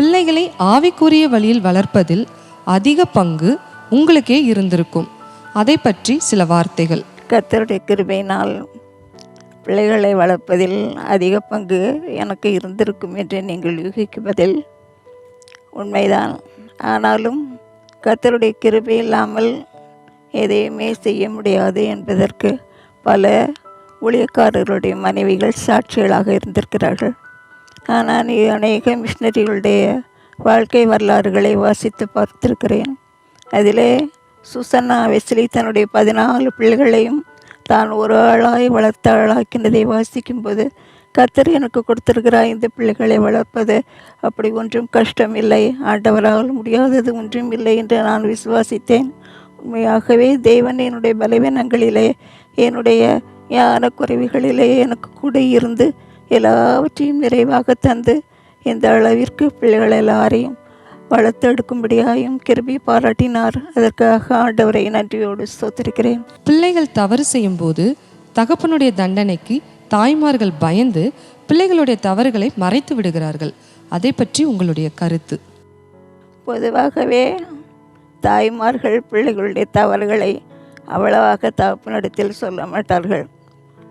பிள்ளைகளை ஆவிக்குரிய வழியில் வளர்ப்பதில் அதிக பங்கு உங்களுக்கே இருந்திருக்கும். அதை பற்றி சில வார்த்தைகள். கத்தருடைய கிருபையினால் பிள்ளைகளை வளர்ப்பதில் அதிக பங்கு எனக்கு இருந்திருக்கும் என்று நீங்கள் யூகிக்குவதில் உண்மைதான். ஆனாலும் கத்தருடைய கிருபை இல்லாமல் எதையுமே செய்ய முடியாது என்பதற்கு பல ஊழியக்காரர்களுடைய மனைவிகள் சாட்சிகளாக இருந்திருக்கிறார்கள். ஆனால் நீ அநேக மிஷினரிகளுடைய வாழ்க்கை வரலாறுகளை வாசித்து பார்த்திருக்கிறேன். அதிலே சுசன்னா வெஸ்லி தன்னுடைய பதினாலு பிள்ளைகளையும் தான் ஒரு ஆளாய் வளர்த்த ஆளாக்கினதை வாசிக்கும்போது கர்த்தர் எனக்கு கொடுத்திருக்கிறார் இந்த பிள்ளைகளை வளர்ப்பது. அப்படி ஒன்றும் கஷ்டம் இல்லை ஆண்டவரால் முடியாதது ஒன்றும் இல்லை என்று நான் விசுவாசித்தேன். உண்மையாகவே தேவன் என்னுடைய பலவீனங்களிலே என்னுடைய ஞான குறைவுகளிலே எனக்கு கூட இருந்து எல்லாவற்றையும் நிறைவாக தந்து இந்த அளவிற்கு பிள்ளைகள் எல்லாரையும் வளர்த்தெடுக்கும்படியாயும் கிருபி பாராட்டினார். அதற்காக ஆண்டவரை நன்றியோடு ஸ்தோத்திருக்கிறேன். பிள்ளைகள் தவறு செய்யும்போது தகப்பனுடைய தண்டனைக்கு தாய்மார்கள் பயந்து பிள்ளைகளுடைய தவறுகளை மறைத்து விடுகிறார்கள். அதை பற்றி உங்களுடைய கருத்து? பொதுவாகவே தாய்மார்கள் பிள்ளைகளுடைய தவறுகளை அவ்வளவாக தகப்பனிடத்தில் சொல்ல மாட்டார்கள்.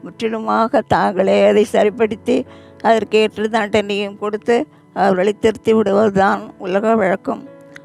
முற்றிலுமாக தாங்களே அதை சரிப்படுத்தி அதற்கேற்று தண்டனையும் கொடுத்து அவர்களை திருத்தி விடுவதுதான் உலக வழக்கம்.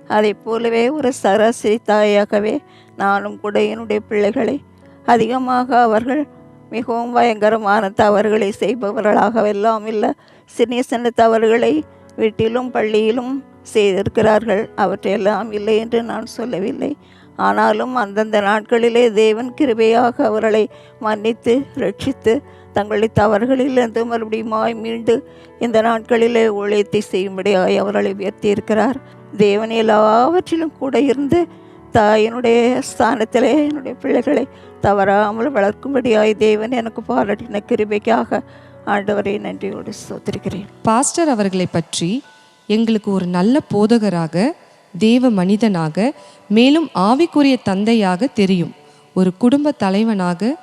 அதைப் போலவே ஒரு சராசரி தாயாகவே நானும் கூட என்னுடைய பிள்ளைகளை அதிகமாக அவர்கள் மிகவும் பயங்கரமான தவறுகளை செய்பவர்களாகவெல்லாம் இல்லை. சின்ன சின்ன தவறுகளை வீட்டிலும் பள்ளியிலும் செய்திருக்கிறார்கள். அவற்றையெல்லாம் இல்லை என்று நான் சொல்லவில்லை. ஆனாலும் அந்தந்த நாட்களிலே தேவன் கிருபையாக அவர்களை மன்னித்து ரட்சித்து தங்களுடைய தவறுகளிலிருந்து மறுபடியுமாய் மீண்டு இந்த நாட்களிலே ஊழியத்தை செய்யும்படியாய் அவர்களை உயர்த்தியிருக்கிறார். தேவன் எல்லாவற்றிலும் கூட இருந்து தாயினுடைய ஸ்தானத்திலே என்னுடைய பிள்ளைகளை தவறாமல் வளர்க்கும்படியாய் தேவன் எனக்கு பாராட்டின கிருபைக்காக ஆண்டவரை நன்றியோடு சோத்திருக்கிறேன் பாஸ்டர் அவர்களை பற்றி எங்களுக்கு ஒரு நல்ல போதகராக தேவ மனிதனாக மேலும் ஆவிக்குரிய தந்தையாக தெரியும். ஒரு குடும்ப தலைவனாக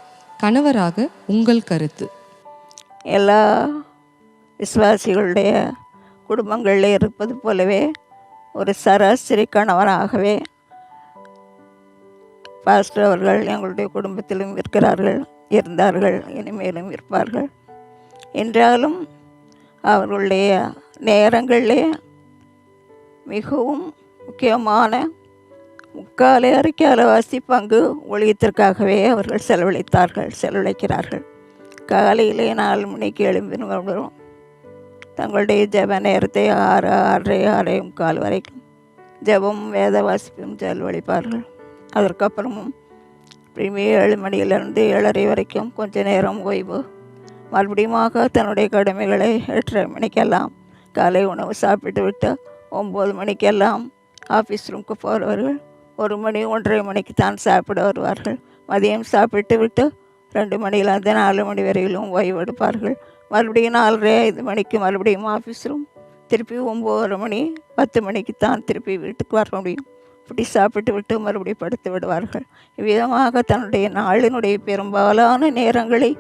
கணவராக உங்கள் கருத்து. எல்லா விசுவாசிகளுடைய குடும்பங்களில் இருப்பது போலவே ஒரு சராசரி கணவனாகவே பாஸ்டர் அவர்கள் எங்களுடைய குடும்பத்திலும் இருக்கிறார்கள் இருந்தார்கள் இனிமேலும் இருப்பார்கள். என்றாலும் அவர்களுடைய நேரங்களிலே மிகவும் முக்கியமான முக்காலை அரைக்காலவாசி பங்கு ஒழியத்திற்காகவே அவர்கள் செலவழித்தார்கள் செலவழிக்கிறார்கள். காலையிலே நாலு மணிக்கு எழும்பினவர்களும் தங்களுடைய ஜெப நேரத்தை ஆறு ஆறரை ஆறே முக்கால் வரைக்கும் ஜெபம் வேத வாசிப்பும் செலவழிப்பார்கள். அதற்கப்புறமும் திரும்பி ஏழு மணியிலிருந்து ஏழரை வரைக்கும் கொஞ்ச நேரம் ஓய்வு. மறுபடியுமாக தன்னுடைய கடமைகளை எட்டரை மணிக்கெல்லாம் காலை உணவு சாப்பிட்டு விட்டு ஒம்பது மணிக்கெல்லாம் ஆஃபீஸ் ரூமுக்கு போகிறவர்கள் ஒரு மணி ஒன்றரை மணிக்கு தான் சாப்பிட வருவார்கள். மதியம் சாப்பிட்டு விட்டு ரெண்டு மணிலேருந்து நாலு மணி வரையிலும் ஓய்வு எடுப்பார்கள். மறுபடியும் நாலரை ஐந்து மணிக்கு மறுபடியும் ஆஃபீஸ் ரூம். திருப்பி ஒம்பது மணி பத்து மணிக்கு தான் திருப்பி வீட்டுக்கு வர முடியும். இப்படி சாப்பிட்டு விட்டு மறுபடியும் படுத்து விடுவார்கள். இவ்விதமாக தன்னுடைய நாளினுடைய பெரும்பாலான நேரங்களை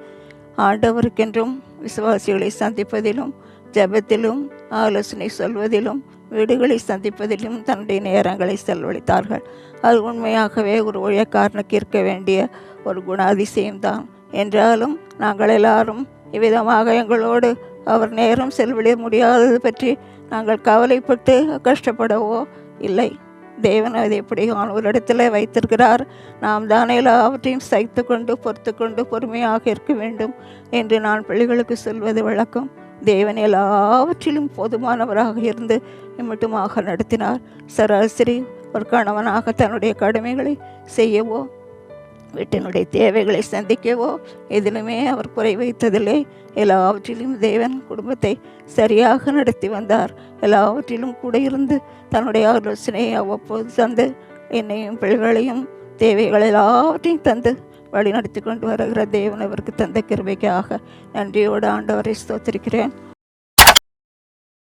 ஆண்டவருக்கென்றும் விசுவாசிகளை சந்திப்பதிலும் ஜெபத்திலும் ஆலோசனை சொல்வதிலும் வீடுகளை சந்திப்பதிலும் தன்னுடைய நேரங்களை செலவழித்தார்கள். அது உண்மையாகவே ஒரு ஊழியக்காரனுக்கு இருக்க வேண்டிய ஒரு குணாதிசயம்தான் என்றாலும் நாங்கள் எல்லாரும் இவ்விதமாக எங்களோடு அவர் நேரம் செலவிட முடியாதது பற்றி நாங்கள் கவலைப்பட்டு கஷ்டப்படவோ இல்லை. தேவன் அதை எப்படி ஒரு இடத்துல வைத்திருக்கிறார்? நாம் தானே எல்லாவற்றையும் சைத்து கொண்டு பொறுத்து கொண்டு பொறுமையாக இருக்க வேண்டும் என்று நான் பிள்ளைகளுக்கு சொல்வது வழக்கம். தேவன் எல்லாவற்றிலும் போதுமானவராக இருந்து இம்மட்டுமாக நடத்தினார். சராசரி ஒரு கணவனாக தன்னுடைய கடமைகளை செய்யவோ வீட்டினுடைய தேவைகளை சந்திக்கவோ எதிலுமே அவர் குறை வைத்ததில்லை. எல்லாவற்றிலும் தேவன் குடும்பத்தை சரியாக நடத்தி வந்தார். எல்லாவற்றிலும் கூட இருந்து தன்னுடைய ஆலோசனையை அவ்வப்போது தந்து என்னையும் பிள்ளைகளையும் தேவைகள் எல்லாவற்றையும் தந்து வழி நடத்தி கொண்டு வருகிற தேவன் அவருக்கு தந்த கிருபைக்காக நன்றியோடு ஆண்டவரை ஸ்தோத்திருக்கிறேன்.